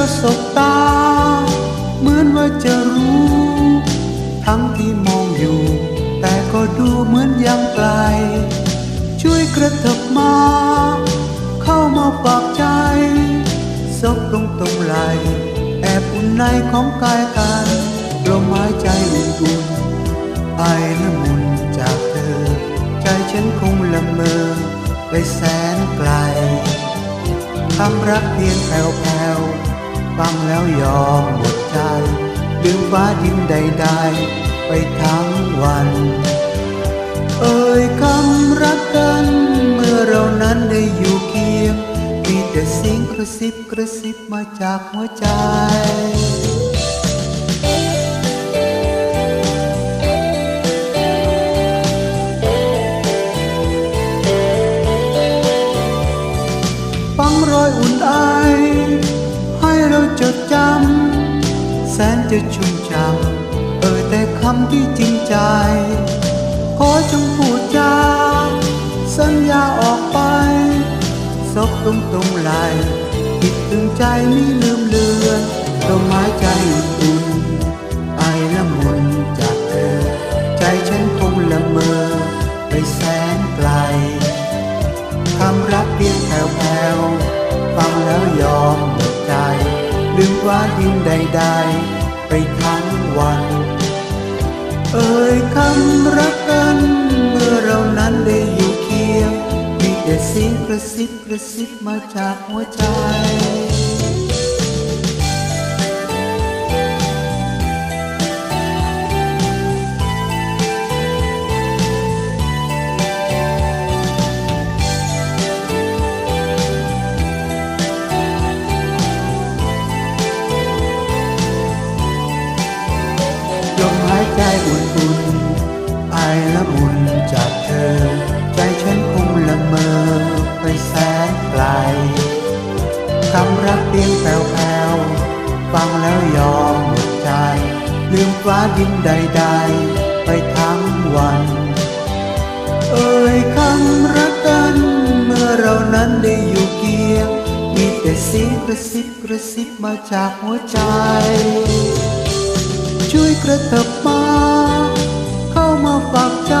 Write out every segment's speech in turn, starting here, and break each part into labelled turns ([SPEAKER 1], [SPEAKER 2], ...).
[SPEAKER 1] อสบตา เหมือนว่าจะรู้ ทั้งที่มองอยู่ แต่ก็ดูเหมือนยังไกล ช่วยกระเถิบมา เข้ามาปากใจซบลงตรงไหล แอบอุ่นในของกายกันลมหายใจอุ่นอุ่นไอละมุนจากเธอ ใจฉันคงละเมอไปแสนไกลคำรักเพียงแผ่วๆ ฟังแล้วยอมหมดใจลืมฟ้าดินใดๆ ไปทั้งวัน เอ่ยคำรักกัน เมื่อเรานั้นได้อยู่เคียงมีแต่เสียงกระซิบกระซิบมาจากหัวใจ จดจำแสนจะชุ่มจำเอ่ยแต่คำที่จริงใจ ขอจงพูดจาสัญญาออกไปซบตรงตรงไหลคิดถึงใจไม่ลืมเลือนลมหายใจอุ่นไอละมุนจากเธอ ใจฉันคงละเมอ ไปแสนไกลคำรักเพียงแผ่วๆฟังแล้วยอม หมดใจลืมว่าดินใดๆไปทั้งวัน เอ่ยคำรักกัน เมื่อเรานั้นได้อยู่เคียงมีแต่เสียงกระซิบกระซิบมาจากหัวใจำรักเพียงแผ่วๆฟังแล้วยอมหมดใจ ลืมฟ้าดินใดๆ ไปทั้งวัน เอ่ยคำรักกันเมื่อเรานั้นได้อยู่เคียง มีแต่เสียงกระซิบกระซิบมาจากหัวใจ ช่วยกระเถิบมา เข้ามาฝากใจ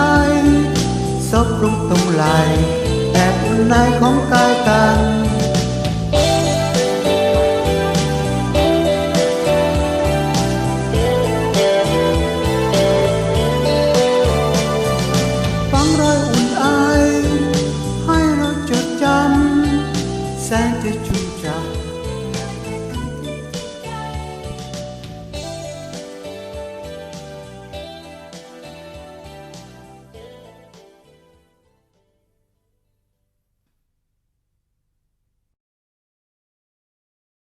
[SPEAKER 1] ซบลงตรงไหลแอบในของกายกัน